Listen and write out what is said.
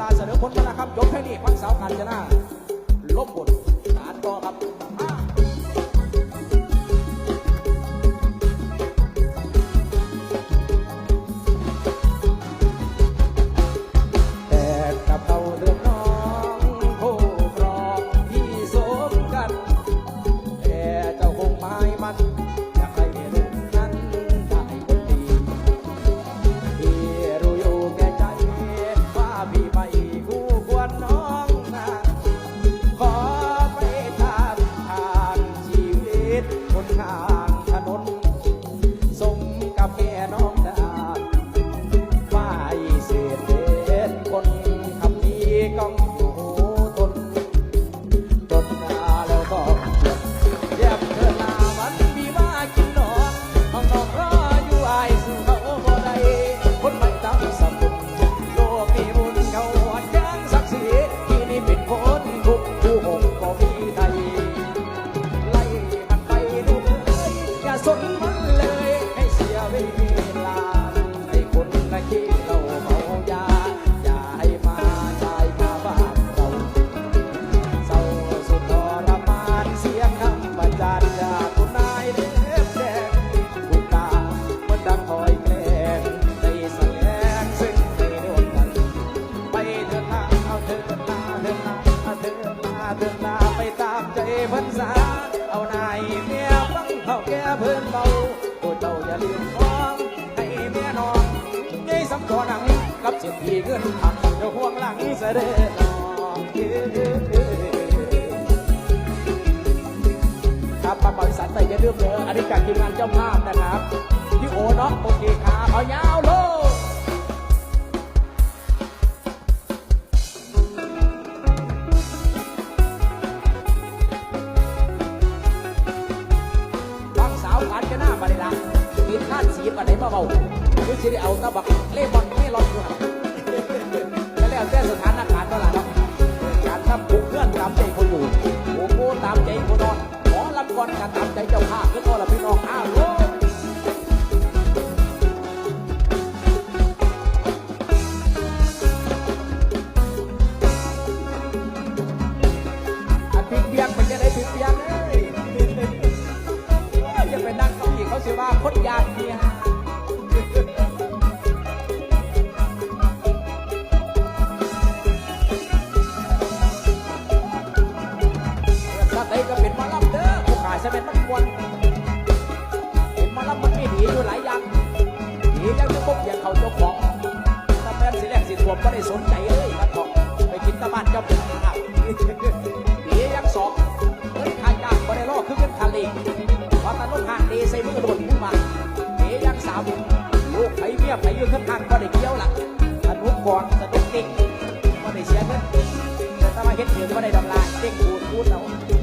ลาเสนอผลกันนะครับยกให้นี้วันเสาร์การจะน้าลบบท เดินหน้าไปตามใจพรนษาเอานายเมียฟังเผาแก่เพื่นเบาโอ้เจ้าอย่าลืมฟังให้เมียนอนไงสำคัญหนังกับเสียทีเงินทำเดี๋ยวห่วงหลังเสด็จนองครับป้าปาวิสันแต่อย่าลืมเลยออันนี้จากทีมงานเจ้าภาพนะครับพี่โอเนาะโอเคครับเอาย่า ยิบอันไหนมาเบาคุณสิได้เอาตะบักเล่บอลไม่รอนกูหันแล้วแล้วแต่สถานการณ์เท่าไหร่ครับการทำบุกเพื่อนตามใจคนอยู่โอ้โหตามใจคนนอนขอลำก่อนการตามใจเจ้าข้าก็ก็ละพี่น้องอ้าว เป็นมันควรเป็นมาลำมันไม่ดีอยู่หลายอย่างดีอย่างพบอย่างเขาเจ้าของทำแม่สีแรกสีทวมก็ได้สนใจเลยครับองไปกินตะบ้านก็เป็นครับดีอย่างสองเฮ้ยขายยากก็ได้ล่อดคือป็นทะเลพอตะลุกห่างดีใส่มือหโดนขึ้นมาดีอย่างสามลูกไผ่เมียไผ่ยืนทั้งทางก็ได้เกี้ยวหลักอนุกอรสะดุกติ๊กก็ได้เสียเงินแต่ถ้ามาเห็ดเองก็ได้ดอลลารเด็กบูดพูดเอา